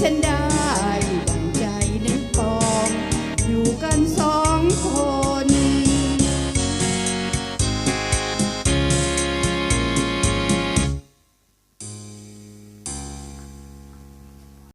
ฉันได้